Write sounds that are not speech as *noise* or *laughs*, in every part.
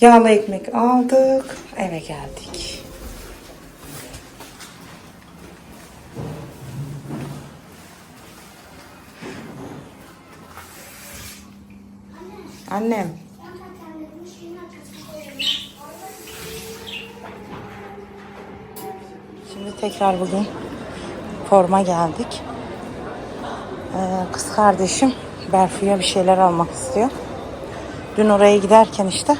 Yağlı ekmek aldık. Eve geldik. Annem. Şimdi tekrar bugün forma geldik. Ee, kız kardeşim Berfu'ya bir şeyler almak istiyor. Dün oraya giderken işte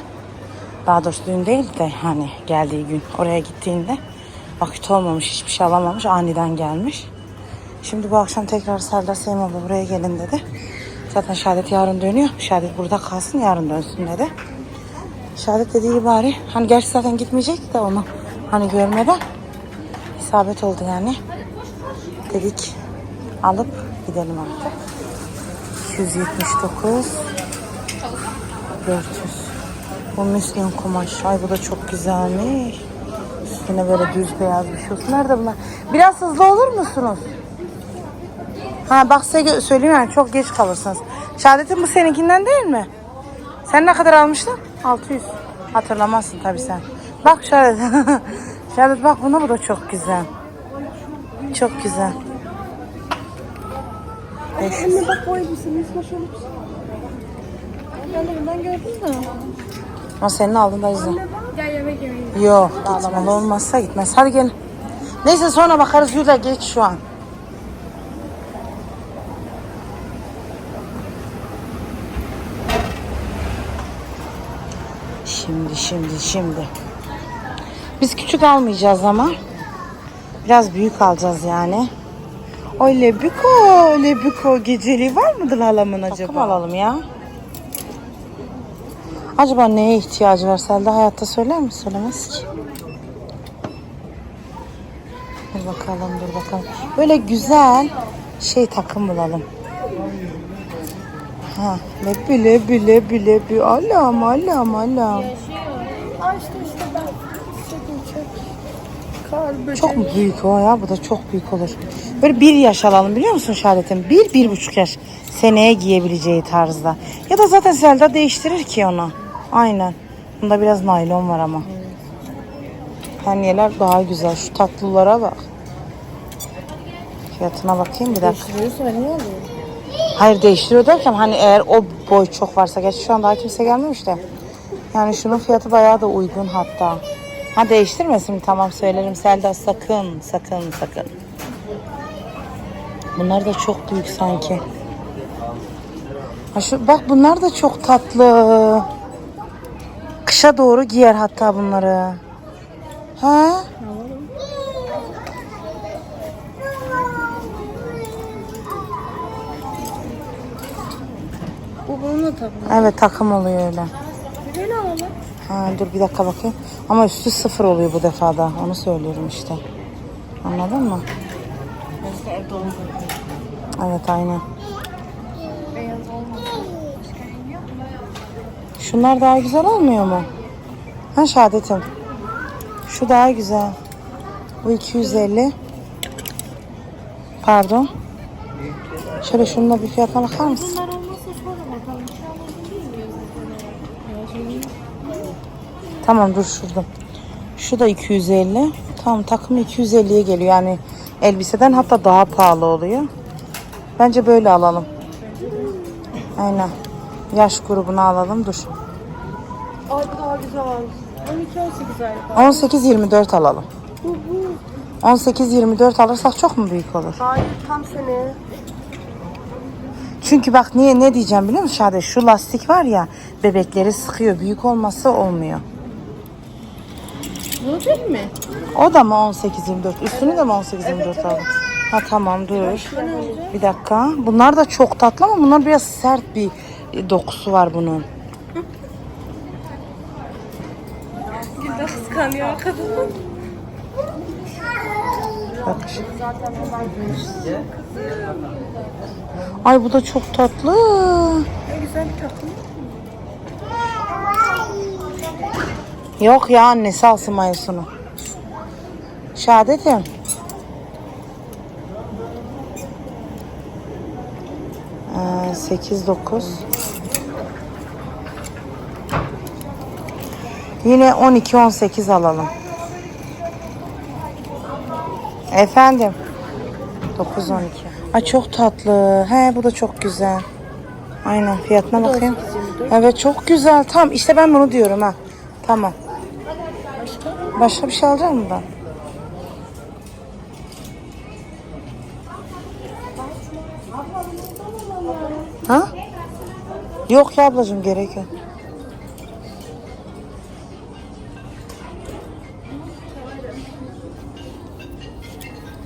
daha doğrusu dün değil de hani geldiği gün oraya gittiğinde vakit olmamış hiçbir şey alamamış aniden gelmiş. Şimdi bu akşam tekrar Serdar Sayın abla buraya gelin dedi. Zaten Şahadet yarın dönüyor. Şahadet burada kalsın yarın dönsün dedi. Şahadet dediği bari hani gerçi zaten gitmeyecek de onu hani görmeden isabet oldu yani. Dedik alıp gidelim artık. 279 400 Bu müslin kumaş. Ay bu da çok güzelmiş. Üstüne böyle düz beyaz bir şey olsun. Nerede bunlar? Biraz hızlı olur musunuz? Ha bak size söyleyeyim yani çok geç kalırsınız. Şahadetin bu seninkinden değil mi? Sen ne kadar almıştın? 600. Hatırlamazsın tabii sen. Bak Şahadet. *laughs* Şahadet bak buna bu da çok güzel. Çok güzel. 500. Anne bak bu elbisenin bir şey. Ben de bundan gördüm de. Ama senin aldın da izle. Gel yemek yemeyiz. Yok gitmeli olmazsa gitmez. Hadi gelin. Neyse sonra bakarız Yürü geç şu an. Şimdi şimdi şimdi. Biz küçük almayacağız ama. Biraz büyük alacağız yani. O lebiko, lebiko geceliği var mıdır halamın acaba? Takım alalım ya. Acaba neye ihtiyacı var Selda hayatta söyler mi? Söylemez ki. Dur bakalım dur bakalım. Böyle güzel şey takım bulalım. Ha, lebi lebi lebi lebi alam alam alam. Aa işte ben. Böcek. Çok mu büyük o ya? Bu da çok büyük olur. Böyle bir yaş alalım biliyor musun Şahadet'in? Bir, bir buçuk yaş. Seneye giyebileceği tarzda. Ya da zaten Selda değiştirir ki onu. Aynen. Bunda biraz naylon var ama. Penyeler daha güzel. Şu tatlılara bak. Fiyatına bakayım bir dakika. Hayır değiştiriyor derken hani eğer o boy çok varsa. Gerçi şu an daha kimse gelmemiş de. Yani şunun fiyatı bayağı da uygun hatta. Ha değiştirmesin? Tamam söylerim Selda sakın sakın sakın. Bunlar da çok büyük sanki. Ha şu, bak bunlar da çok tatlı. Kışa doğru giyer hatta bunları. Ha? Bu bununla takım. Evet takım oluyor öyle. Böyle alalım. Ha, dur bir dakika bakayım. Ama üstü sıfır oluyor bu defada. Onu söylüyorum işte. Anladın mı? Evet aynen. Şunlar daha güzel olmuyor mu? Ha şahadetim. Şu daha güzel. Bu 250. Pardon. Şöyle şunun da bir fiyatına bakar mısın? Tamam dur şurada. Şu da 250. Tamam takım 250'ye geliyor. Yani elbiseden hatta daha pahalı oluyor. Bence böyle alalım. Aynen. Yaş grubunu alalım. Dur. Ay bu daha güzel. 12 18 ay. 18-24 alalım. Bu bu. 18-24 alırsak çok mu büyük olur? Hayır tam sene. Çünkü bak niye ne diyeceğim biliyor musun Şade? Şu lastik var ya bebekleri sıkıyor. Büyük olması olmuyor. Bu değil mi? O da mı 18-24? Üstünü de mi 18-24 alalım? Ha tamam dur. Bir dakika. Bunlar da çok tatlı ama bunlar biraz sert bir dokusu var bunun. Gülde kıskanıyor kadın. Bak. Ay bu da çok tatlı. Ne güzel bir takım. Yok ya annesi alsın mayosunu. Şahadetim. Ee, 8 9 Yine 12-18 alalım. Efendim. 9-12. Ay çok tatlı. He bu da çok güzel. Aynen fiyatına bakayım. Evet çok güzel. Tamam işte ben bunu diyorum ha. Tamam. Başka bir şey alacak mısın ben? Ha? Yok ya ablacığım gerek yok.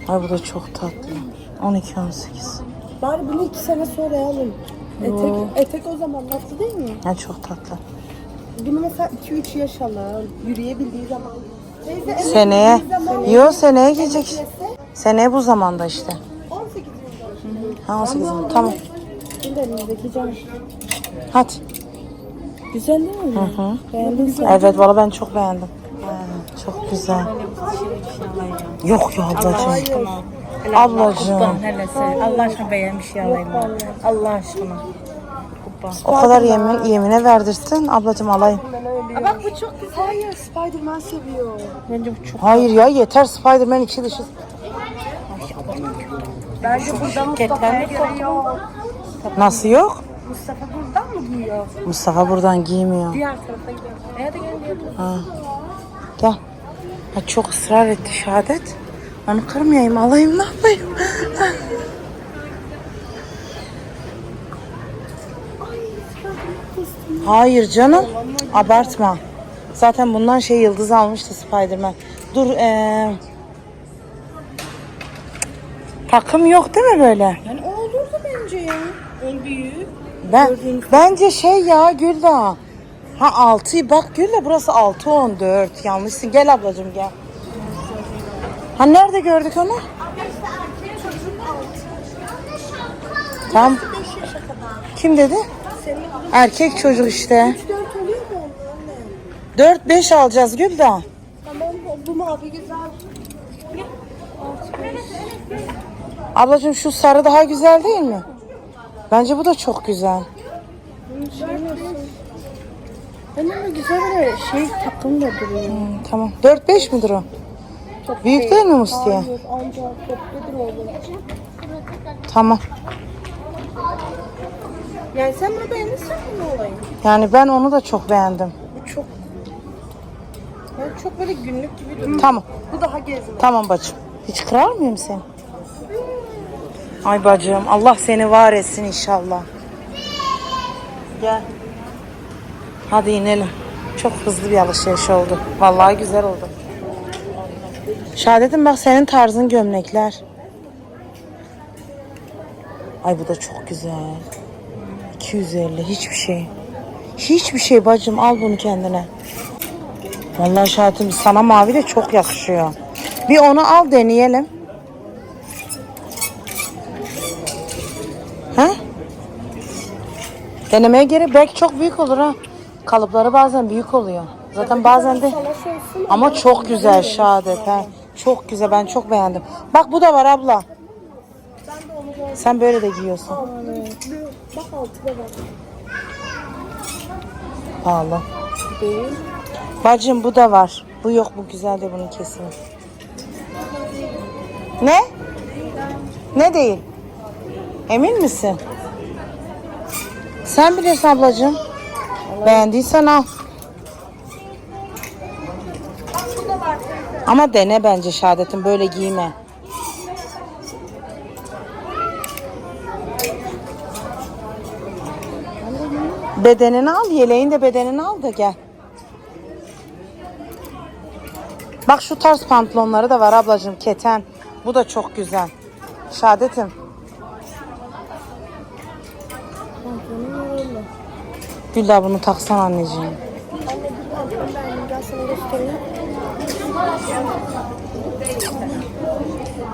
Ay bu da çok tatlı. 12-18. Bari bunu iki sene sonra alın. Etek, etek o zaman nasıl değil mi? Ya çok tatlı. Bunu mesela 2-3 yaş alın. Yürüyebildiği zaman. Teyze evet, Seneye. yürüyebildiği zaman Yo seneye gelecek. Seneye bu zamanda işte. 18 yılında. Ha 18 mi? Tamam. Şimdi elimizdeki can. Hadi. Güzel değil mi? Hı hı. Beğendin sen. Evet valla ben çok beğendim. Çok güzel. Yok ya ablacığım. Ablacığım. Allah aşkına beğenmiş ya alayım. Allah aşkına. O kadar yemin, yemine verdirsin. Ablacığım alayım. Aa, bak bu çok güzel. Hayır Spiderman seviyor. Bence bu çok. Hayır ya yeter Spiderman içi dışı. Bence burada Mustafa'ya göre yok. Nasıl yok? Mustafa buradan mı giyiyor? Mustafa buradan giymiyor. Diğer tarafa gidiyor. Nerede geliyor? Ha. Gel. Ha, çok ısrar etti şehadet. Onu kırmayayım alayım ne yapayım? Hayır canım. Abartma. Zaten bundan şey yıldız almıştı Spiderman. Dur eee Takım yok değil mi böyle? Yani o olurdu bence ya. En büyüğü. Ben bence şey ya Gülda. Ha 6 bak Gülda burası 6 14. Yanlışsın. Gel ablacığım gel. Ha nerede gördük onu? Tam kim dedi? Erkek çocuk işte. 4 oluyor mu onlar anne? 4 5 alacağız Gülda. Tamam bu mavi güzel. Ablacığım şu sarı daha güzel değil mi? Bence bu da çok güzel. Ben ama güzel böyle şey takım da duruyor. Hmm, tamam. 4 5 midir o? Çok Büyük değil mi Mustiye? Hayır ancak topludur olur. Tamam. Yani sen bunu beğenirsen mi olayım? Yani ben onu da çok beğendim. Bu çok yani çok böyle günlük gibi duruyor. Tamam. Bu daha gezme. Tamam bacım. Hiç kırar mıyım seni? Ay bacım Allah seni var etsin inşallah. Gel. Hadi inelim. Çok hızlı bir alışveriş oldu. Vallahi güzel oldu. Şahadetim bak senin tarzın gömlekler. Ay bu da çok güzel. 250 hiçbir şey. Hiçbir şey bacım al bunu kendine. Vallahi şahitim sana mavi de çok yakışıyor. Bir onu al deneyelim. Ha? Denemeye gerek belki çok büyük olur ha. Kalıpları bazen büyük oluyor. Zaten bazen de ama çok güzel şahadet ha. Çok güzel ben çok beğendim. Bak bu da var abla. Sen böyle de giyiyorsun. Bak altıda bak. Pahalı. Bacım bu da var. Bu yok bu güzel de bunun kesin. Ne? Ne değil? Emin misin? Sen bilirsin ablacığım. Beğendiysen al. Ama dene bence şehadetin böyle giyme. Bedenini al, yeleğin de bedenini al da gel. Bak şu tarz pantolonları da var ablacığım keten. Bu da çok güzel. Şahadetim. Gülda bunu taksan anneciğim. Anne bir pantolon beğendim. Gel sana göstereyim.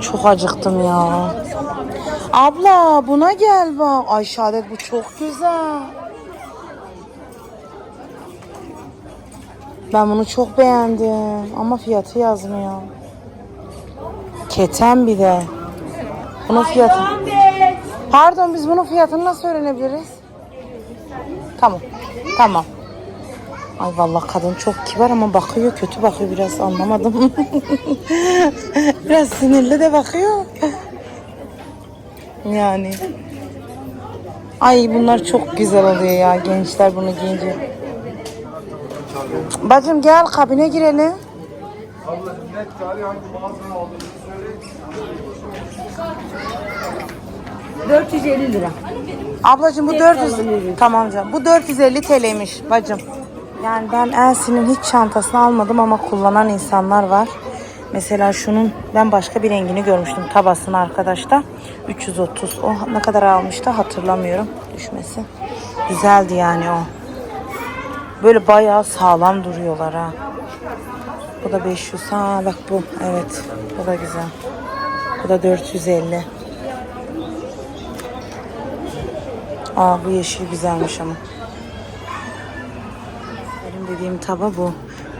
Çok acıktım ya. Abla buna gel bak. Ay Şahadet bu çok güzel. Ben bunu çok beğendim. Ama fiyatı yazmıyor. Keten bir de. Bunun fiyatı. Pardon biz bunun fiyatını nasıl öğrenebiliriz? Tamam. Tamam. Ay vallahi kadın çok kibar ama bakıyor kötü bakıyor biraz anlamadım. *laughs* biraz sinirli de bakıyor. Yani. Ay bunlar çok güzel oluyor ya gençler bunu giyince. Bacım gel kabine girelim. Ablacığım net hangi mağazadan aldığınızı söyleyin. 450 lira. Ablacığım bu 400 tamam canım. Bu 450 TL'ymiş bacım. Yani ben Elsie'nin hiç çantasını almadım ama kullanan insanlar var. Mesela şunun ben başka bir rengini görmüştüm tabasını arkadaşlar. 330. O ne kadar almıştı hatırlamıyorum düşmesi. Güzeldi yani o. Böyle bayağı sağlam duruyorlar ha. Bu da 500. Ha bak bu. Evet. Bu da güzel. Bu da 450. Aa bu yeşil güzelmiş ama. Benim dediğim taba bu.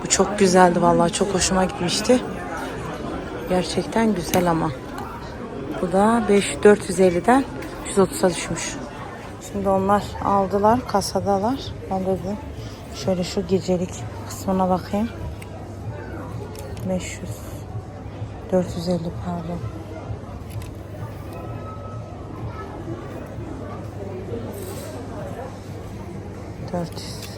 Bu çok güzeldi vallahi çok hoşuma gitmişti. Gerçekten güzel ama. Bu da 5 450'den 130'a düşmüş. Şimdi onlar aldılar kasadalar. Ben de dedim şöyle şu gecelik kısmına bakayım. 500 450 pardon. Dört yüz.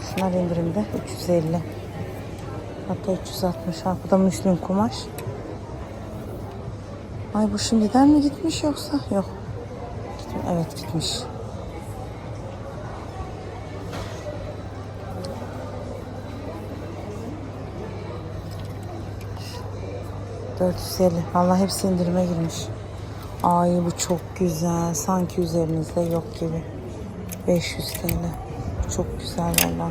Şunlar indirimde 350. Hatta 360. Ha, bu da müslüm kumaş. Ay bu şimdiden mi gitmiş yoksa? Yok. Evet gitmiş. ...450. Vallahi hepsi indirime girmiş. Ay bu çok güzel. Sanki üzerinizde yok gibi. 500 TL. Çok güzel valla.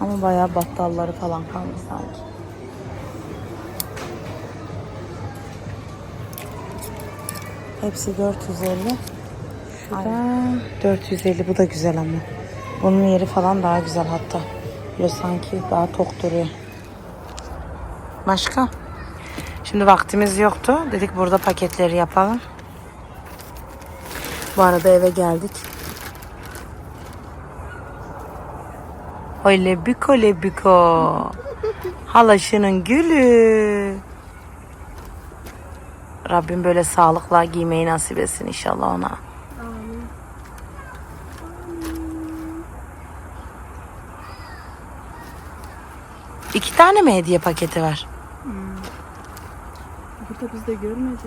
Ama bayağı battalları falan kalmış sanki. Hepsi 450. Şurada 450 bu da güzel ama. Bunun yeri falan daha güzel hatta. Böyle sanki daha tok duruyor. Başka? Şimdi vaktimiz yoktu. Dedik burada paketleri yapalım. Bu arada eve geldik. Öyle biko le biko. Halaşının gülü. Rabbim böyle sağlıkla giymeyi nasip etsin inşallah ona. İki tane mi hediye paketi var? Burada biz de görmedik.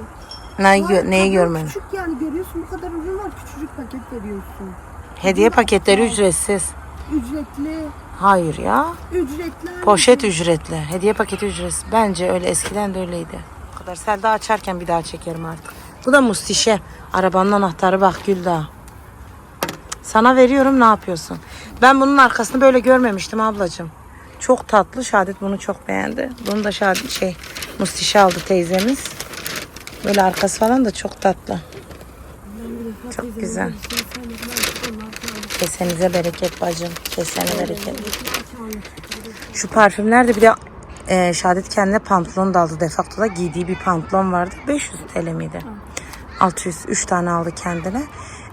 Ne, gö- neyi görmedim? Küçük yani görüyorsun bu kadar ürün var küçücük paket veriyorsun. Hediye paketleri ücretsiz. Ücretli, Hayır ya. ücretli. Poşet ücretli. Hediye paketi ücretsiz. Bence öyle eskiden de öyleydi. Bu kadar. Selda açarken bir daha çekerim artık. Bu da mustişe. Arabanın anahtarı bak Gülda. Sana veriyorum ne yapıyorsun? Ben bunun arkasını böyle görmemiştim ablacığım. Çok tatlı. Şadet bunu çok beğendi. Bunu da Şadet şey mustişe aldı teyzemiz. Böyle arkası falan da çok tatlı. Çok güzel. Kesenize bereket bacım. Kesene bereket. Şu parfümlerde bir de e, Şadet kendine pantolon da aldı. Defakto'da giydiği bir pantolon vardı. 500 TL miydi? 600. 3 tane aldı kendine.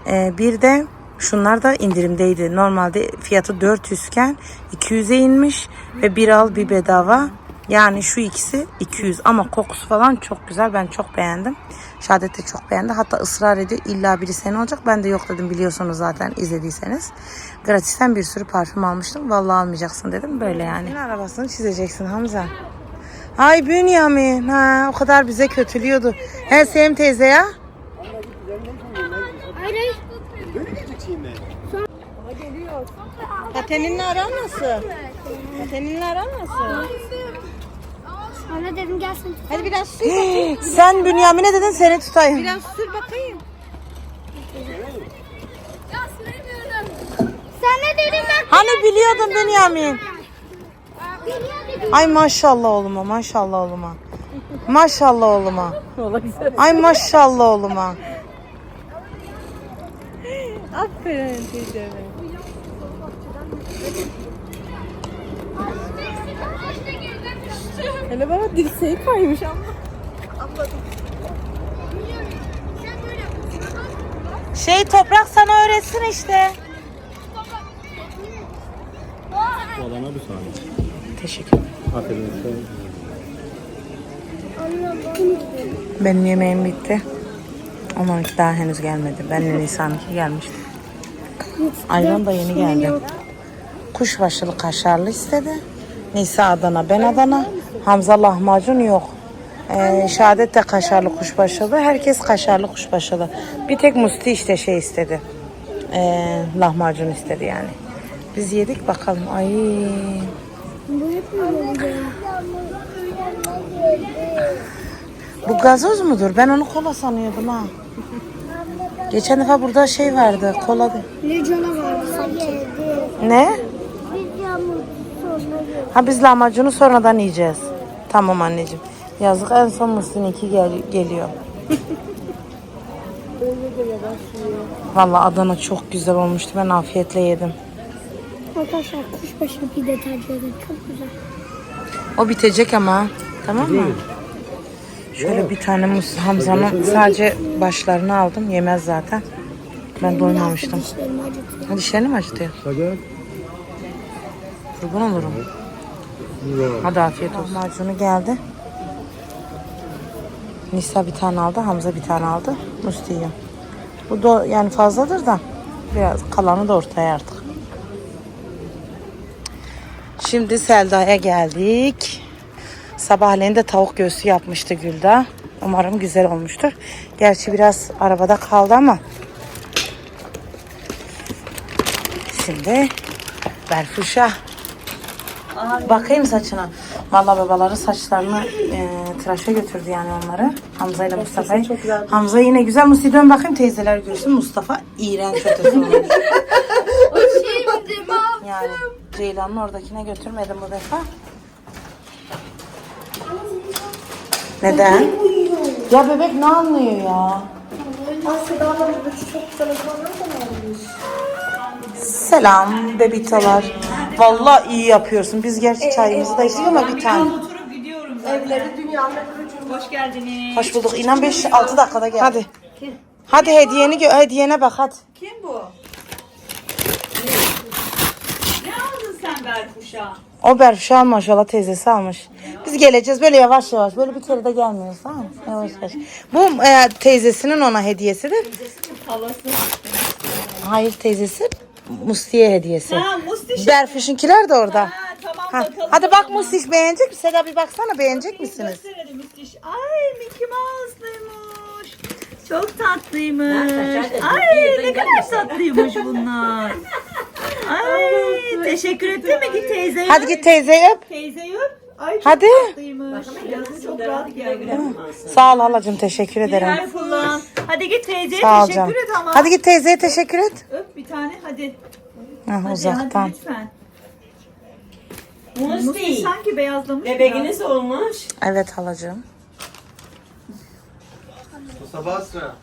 E, bir de şunlar da indirimdeydi. Normalde fiyatı 400 iken 200'e inmiş ve bir al bir bedava. Yani şu ikisi 200 ama kokusu falan çok güzel. Ben çok beğendim. Şadet de çok beğendi. Hatta ısrar ediyor. İlla biri senin olacak. Ben de yok dedim biliyorsunuz zaten izlediyseniz. Gratisten bir sürü parfüm almıştım. Vallahi almayacaksın dedim. Böyle yani. arabasını çizeceksin Hamza. Ay Bünyamin. Ha, o kadar bize kötülüyordu. He Sevim teyze ya. Kateninle aran nasıl? Kateninle aran nasıl? Anne dedim gelsin. Hadi biraz sür. Sen Bünyamin'e dedin seni tutayım. Biraz sür bakayım. Sen ne dedin ben? Hani biliyordun Bünyamin? Dedim. Ay maşallah oğluma maşallah oğluma. Maşallah oğluma. Ay maşallah oğluma. Aferin teyzeme. Hele bana dirseği kaymış ama. Sen böyle Şey toprak sana öğretsin işte. Bu alana bir saniye. Teşekkür ederim. Aferin. Benim yemeğim bitti. Onunki daha henüz gelmedi. Benle Nisan'ınki gelmişti. Ayran da yeni geldi. Kuşbaşılı kaşarlı istedi. Nisa Adana, ben Adana. Hamza lahmacun yok. Ee, Şehadet de kaşarlı kuşbaşılı. Herkes kaşarlı kuşbaşılı. Bir tek Musti işte şey istedi. Ee, lahmacun istedi yani. Biz yedik bakalım. Ay Bu gazoz mudur? Ben onu kola sanıyordum ha. Geçen defa burada şey vardı. Kola. sanki. Ne? Ha biz lahmacunu sonradan yiyeceğiz. Tamam anneciğim. Yazık en son Musti'ninki gel geliyor. Vallahi Adana çok güzel olmuştu. Ben afiyetle yedim. Arkadaşlar kuşbaşı pide tercih edin. Çok güzel. O bitecek ama. Tamam mı? Şöyle bir tane mus Hamza'nın sadece başlarını aldım. Yemez zaten. Ben doymamıştım. Dişlerimi acıtıyor. Ha, Dişlerini mi acıtıyor? Hadi. Kurban olurum. Hadi afiyet olsun. Macunu geldi. Nisa bir tane aldı, Hamza bir tane aldı. Musti yiyor. Bu da yani fazladır da biraz kalanı da ortaya artık. Şimdi Selda'ya geldik. Sabahleyin de tavuk göğsü yapmıştı Gülda. Umarım güzel olmuştur. Gerçi biraz arabada kaldı ama. Şimdi Berfuş'a Bakayım saçına. Vallahi babaları saçlarını e, tıraşa götürdü yani onları. Hamza ile Mustafa'yı. Hamza yine güzel. Musti dön bakayım teyzeler görsün. Mustafa iğrenç ötesi olmuş. *laughs* yani Ceylan'ın oradakine götürmedim bu defa. Neden? Ya bebek ne anlıyor ya? Selam bebitolar. Vallahi iyi yapıyorsun. Biz gerçi çayımızı da içtik ama bir tane. Oturup gidiyorum Evleri dünyanın Hoş geldiniz. Hoş bulduk. İnan 5-6 dakikada gel. Hadi. Hadi hediyeni gö- hediyene bak hadi. Kim bu? Ne aldın sen Berkuş'a? O Berfişe almış maşallah teyzesi almış. Biz geleceğiz böyle yavaş yavaş. Böyle bir kere de gelmiyoruz tamam mı? Yavaş yavaş. Bu e, teyzesinin ona hediyesidir. Halası. Hayır teyzesi Musti'ye hediyesi. Ha Mustiş. Berfiş'inkiler de orada. Ha, tamam Ha, bakalım. hadi bak Mustiş beğenecek mi? Seda bir baksana beğenecek misiniz? Göster hadi Mustiş. Ay Mickey Mouse'luymuş. Çok tatlıymış. Ay ne kadar tatlıymış *laughs* bunlar. Ay teşekkür ettin mi git teyzeye? Hadi git teyzeyi öp. Teyzeyi öp. Ay çok Hadi. tatlıymış. Yazı çok rahat geldi. Sağ ol halacığım teşekkür ederim. Birer kullan. Hadi git teyzeye Sağ ol teşekkür canım. et ama. Hadi git teyzeye teşekkür et. Öp bir tane hadi. Hah, Hadi, uzaktan. hadi lütfen. Musti sanki beyazlamış. Bebeğiniz olmuş. Evet halacığım. Mustafa sıra.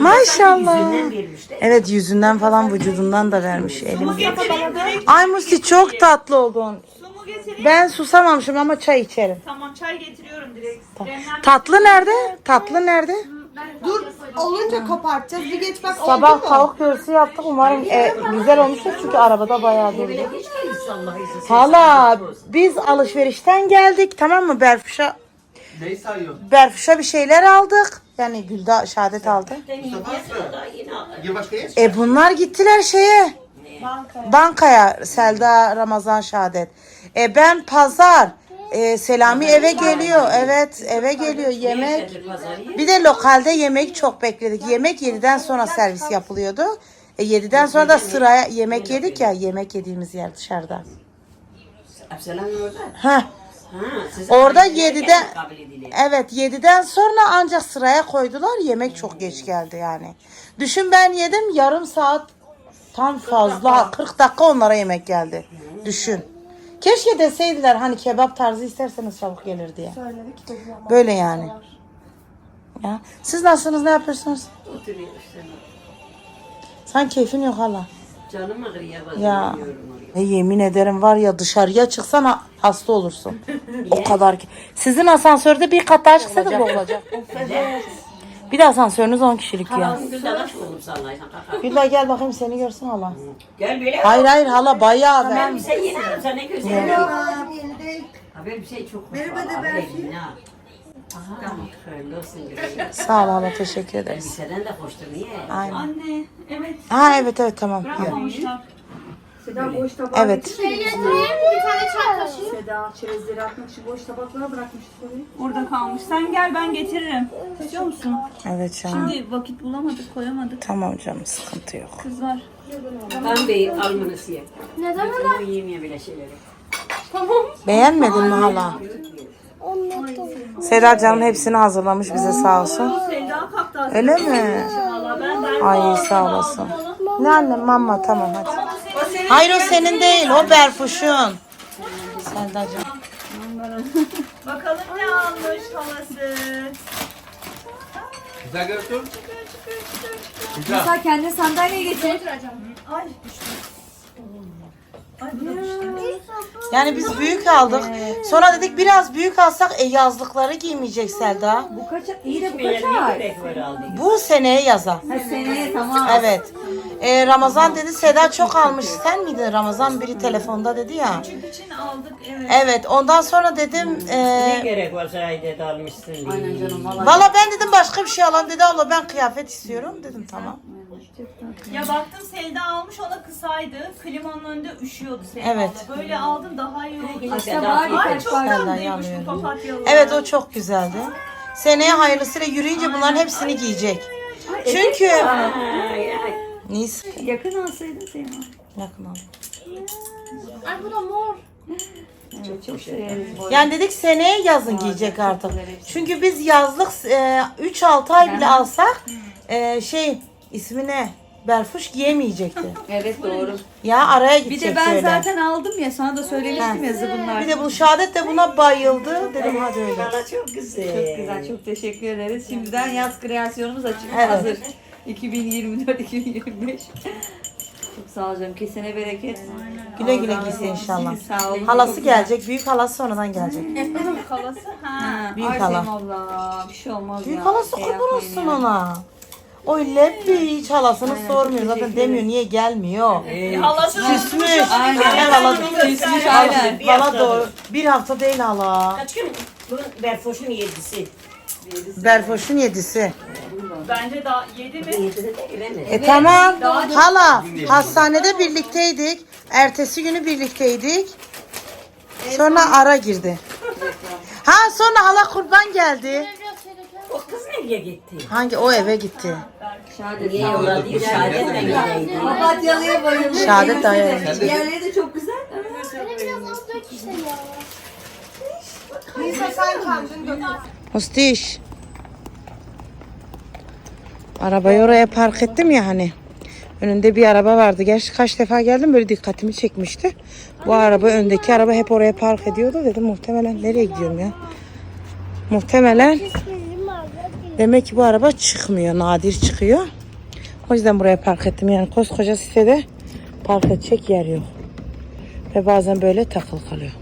Maşallah. Vermiş de. Evet yüzünden falan vücudundan da vermiş biraz. Getireyim direkt. Ay Musti çok tatlı oldun. Su mu getireyim? Ben susamamışım ama çay içerim. Tamam çay getiriyorum direkt. Demlenmiş. Tatlı nerede? Tatlı nerede? Dur olunca kopartacağız. Bir geç bak Sabah mu? tavuk göğsü yaptık. Umarım e, güzel olmuştur çünkü arabada bayağı durdu. Hala biz alışverişten geldik tamam mı Berfuş'a? Neyi sayıyorsun? Berfuş'a bir şeyler aldık. Yani Gülda şehadet aldı. Mustafa Gir başka yer. E bunlar gittiler şeye. Bankaya. Selda Ramazan Şehadet. E ben pazar. E, Selami eve geliyor. Evet eve geliyor yemek. Bir de lokalde yemek çok bekledik. Yemek 7'den sonra servis yapılıyordu. E 7'den sonra da sıraya yemek yedik ya. Yemek yediğimiz yer dışarıda. Abselam orada. Ha, Orada aileye 7'de gelin kabul edilir. Evet 7'den sonra ancak sıraya koydular. Yemek çok geç geldi yani. Düşün ben yedim yarım saat tam fazla 40 dakika onlara yemek geldi. Düşün. Keşke deseydiler hani kebap tarzı isterseniz çabuk gelir diye. Söyledik. Böyle yani. Ya. Siz nasılsınız ne yapıyorsunuz? Oturuyor işte. Sen keyfin yok hala. Canım ağrıyor bazen. Ya. yiyorum oraya. E, yemin ederim var ya dışarıya çıksan ha- hasta olursun. *laughs* o kadar ki. Sizin asansörde bir kat daha çıksaydık ne olacak? Bir de asansörünüz 10 kişilik ya. Güzel aşk olup sallaysan. Gülay gel bakayım seni görsün hala. Gel böyle. Hayır hayır hala bayağı Ben ben. bir şey yeni aldım sana ne güzel. Ha ben bir şey çok hoş. Merhaba. Aha, hayırlı olsun. güzel. Sağ ol hala teşekkür ederiz. Elbiseden de hoştur niye? Aynen. Anne evet Ha evet evet tamam. bırakmamışlar. Seda boş tabağı Evet. Bir tane çay kaşığı. Seda çerezleri atmak için boş tabaklara bırakmıştık orayı. Orada kalmış. Sen gel ben getiririm. İstiyor musun? Evet canım. Şimdi vakit bulamadık koyamadık. Tamam canım sıkıntı yok. Kızlar. Ben bey almanısı yap. Neden Ben yiyemiyor bile şeyleri. Beğenmedin mi hala? Seda canım hepsini hazırlamış bize sağ olsun. Az Öyle mi? Valla ben ben Ay sağ olasın. Ne annem mama tamam hadi. Hayır o senin değil o Berfuş'un. Selda'cığım. Bakalım ne almış halası. Güzel götür. Güzel. Sen kendine sandalye getir. Ay düştü. Yani biz büyük aldık. Sonra dedik biraz büyük alsak e, yazlıkları giymeyecek Selda. Bu kaç iyi de bu kaç ne ay? gerek var. Bu seneye yaza. Ha seneye tamam. Evet. E, Ramazan dedi Seda çok almış. Sen miydin Ramazan biri telefonda dedi ya. Küçük için aldık evet. Evet ondan sonra dedim Ne e, gerek varsa ayda da almışsın diye. Aynen canım valla. Valla ben dedim başka bir şey alalım dedi abla ben kıyafet istiyorum dedim tamam. Ya baktım Selda almış o da kısaydı. Klimanın önünde üşüyordu Selda Evet. abla. Böyle aldım daha iyi oldu. Aşağı var Ay birkaç çok tatlıymış papatyalı. Evet o çok güzeldi. Seneye hayırlısıyla yürüyünce bunların hepsini giyecek. Çünkü Ay, ay. Neyse Yakın alsaydın Seyma. yakın al. Ay bu da mor. Evet çok severiz bu. Yani dedik seneye yazın giyecek artık. Çünkü biz yazlık e, 3-6 ay bile alsak e, şey ismi ne? Berfuş giyemeyecekti. *laughs* Evet doğru. Ya araya Bir gidecek de ben böyle. zaten aldım ya sana da söylemiştim ya zıbınlar. Bir de bu Şadet de buna bayıldı. Dedim hadi öyle. Valla çok güzel. Çok güzel çok teşekkür ederiz. Şimdiden yaz kreasyonumuz açık Evet. hazır. *laughs* 2024-2025. Çok sağ ol canım. Kesene bereket. Güle güle giysin inşallah. Sağ olun. Halası gelecek. Büyük halası sonradan gelecek. *laughs* Kalası ha. Ha, Büyük ay hala. Abla. Bir şey olmaz Büyük ya. halası Şey kurban yapmayın olsun ya. ona. O Leppi hiç halasını Aynen, sormuyor. Zaten demiyor niye gelmiyor. Halası Küsmüş. Aynen. Evet hala. Küsmüş aynen. Bir haftadır. doğru. Bir hafta değil hala. Kaç gün? Bu Berfoş'un yedisi. Berfoş'un yedisi. Bence daha yedi mi? Yedisi de. E tamam. Hala hastanede birlikteydik. Ertesi günü birlikteydik. Sonra ara girdi. Ha sonra hala kurban geldi. O kız nereye gitti? Hangi o eve gitti. Şahadet Niye yola değil? Şahadet mi gideydi? Papatyalıya bayıldım. Şehadet de ayağı. Diğerleri de çok güzel. Benim biraz az dök işte ya. Mustiş. Arabayı oraya park ettim ya hani. Önünde bir araba vardı. Gerçi kaç defa geldim böyle dikkatimi çekmişti. Bu araba öndeki araba hep oraya park ediyordu. Dedim muhtemelen nereye gidiyorum ya. Muhtemelen. Demek ki bu araba çıkmıyor. Nadir çıkıyor. O yüzden buraya park ettim. Yani koskoca sitede park edecek yer yok. Ve bazen böyle takıl kalıyor.